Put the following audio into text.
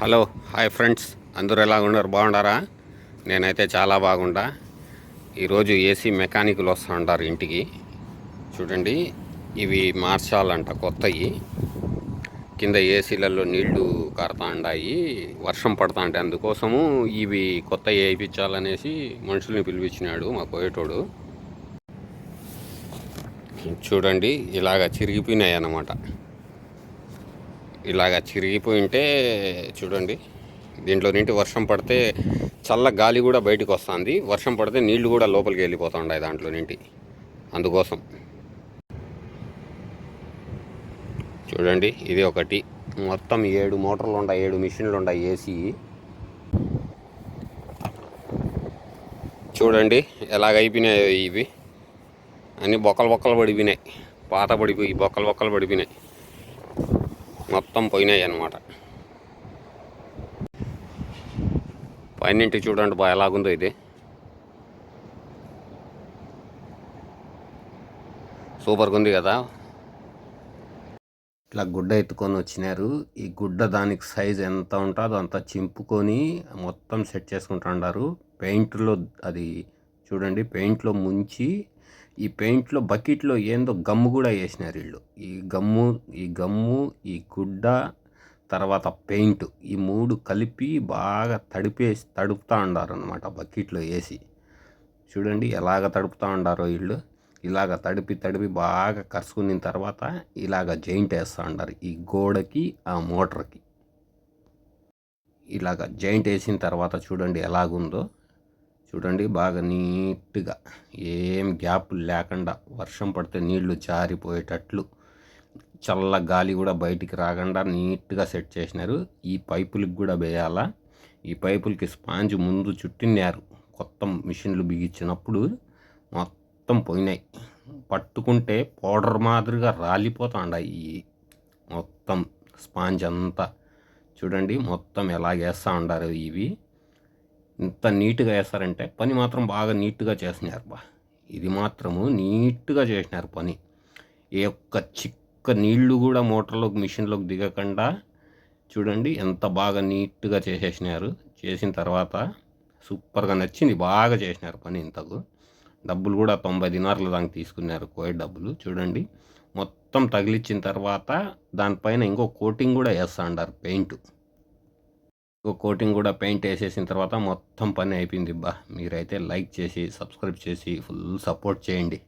Hello hi friends. అందరూ ఎలా ఉన్నారు? బాగుండారా నేనైతే చాలా బాగుండా. ఈరోజు ఏసీ మెకానిక్లు వస్తూ ఉంటారు ఇంటికి. చూడండి ఇవి మార్చాలంట కొత్తవి కింద ఏసీలలో నీళ్ళు కారుతా ఉండాయి వర్షం పడతా అంటే అందుకోసము ఇవి కొత్త వేయించాలనేసి మనుషుల్ని పిలిపించినాడు మా పోయేటోడు. చూడండి ఇలాగ చిరిగిపోయినాయి అన్నమాట ఇలాగ చిరిగిపోయి ఉంటే చూడండి దీంట్లో నుండి వర్షం పడితే చల్ల గాలి కూడా బయటకు వస్తుంది. వర్షం పడితే నీళ్ళు కూడా లోపలికి వెళ్ళిపోతుంటాయి దాంట్లో నుండి అందుకోసం. చూడండి ఇది ఒకటి. మొత్తం ఏడు మోటార్లు ఉన్నాయి ఏడు మిషన్లు ఉన్నాయి ఏసీ చూడండి ఎలాగ అయిపోయినాయి ఇవి. అన్నీ బొక్కలు బొక్కలు పడిపోయినాయి. పాత పడిపోయి బొక్కలు బొక్కలు పడిపోయినాయి. మొత్తం పోయినాయి అన్నమాట. పైనింటి చూడండి బా ఎలాగుందో ఇది. సూపర్గా ఉంది కదా. ఇట్లా గుడ్డ ఎత్తుకొని వచ్చినారు. ఈ గుడ్డ దానికి సైజ్ ఎంత ఉంటుందో అంత చింపుకొని మొత్తం సెట్ చేసుకుంటున్నారు పెయింట్లో అది చూడండి పెయింట్లో ముంచి ఈ పెయింట్లో బకెట్లో ఏందో గమ్ము కూడా వేసినారు వీళ్ళు. ఈ గమ్ము ఈ గమ్ము ఈ గుడ్డ తర్వాత పెయింట్ ఈ మూడు కలిపి బాగా తడిపేసి తడుపుతూ ఉండారు అనమాట బకెట్లో వేసి. చూడండి ఎలాగ తడుపుతూ ఉండారో వీళ్ళు. ఇలాగ తడిపి తడిపి బాగా కరుచుకున్న తర్వాత ఇలాగ జాయింట్ వేస్తూ ఉండారు ఈ గోడకి ఆ మోటార్కి. ఇలాగ జాయింట్ వేసిన తర్వాత చూడండి ఎలాగుందో. చూడండి బాగా నీట్గా ఏం గ్యాప్ లేకుండా వర్షం పడితే నీళ్ళు జారిపోయేటట్లు చల్ల గాలి కూడా బయటికి రాకుండా నీట్గా సెట్ చేసినారు. ఈ పైపులకి కూడా వేయాలా? ఈ పైపులకి స్పాంజ్ ముందు చుట్టినారు. కొత్త మిషన్లు బిగించినప్పుడు మొత్తం పోయినాయి. పట్టుకుంటే పౌడర్ మాదిరిగా రాలిపోతాండ మొత్తం స్పాంజ్ అంతా. చూడండి మొత్తం ఎలా వేస్తూ ఉండారు ఇవి. ఇంత నీట్గా వేస్తారంటే పని మాత్రం బాగా నీట్గా చేసినారు బా. ఇది మాత్రము నీట్గా చేసినారు పని. ఏ ఒక్క చిక్క నీళ్ళు కూడా మోటార్లోకి మిషన్లోకి దిగకుండా చూడండి ఎంత బాగా నీట్గా చేసేసినారు. చేసిన తర్వాత సూపర్గా నచ్చింది బాగా చేసినారు పని ఇంతకు. డబ్బులు కూడా తొంభై దినార్ల దానికి తీసుకున్నారు కోవిడ్ డబ్బులు. చూడండి మొత్తం తగిలిచ్చిన తర్వాత దానిపైన ఇంకో కోటింగ్ కూడా వేస్తా అంటారు పెయింట్. కోటింగ్ కూడా పెయింట్ వేసేసిన తర్వాత మొత్తం పని అయిపోయింది బా. మీరైతే లైక్ చేసి సబ్స్క్రైబ్ చేసి ఫుల్ సపోర్ట్ చేయండి.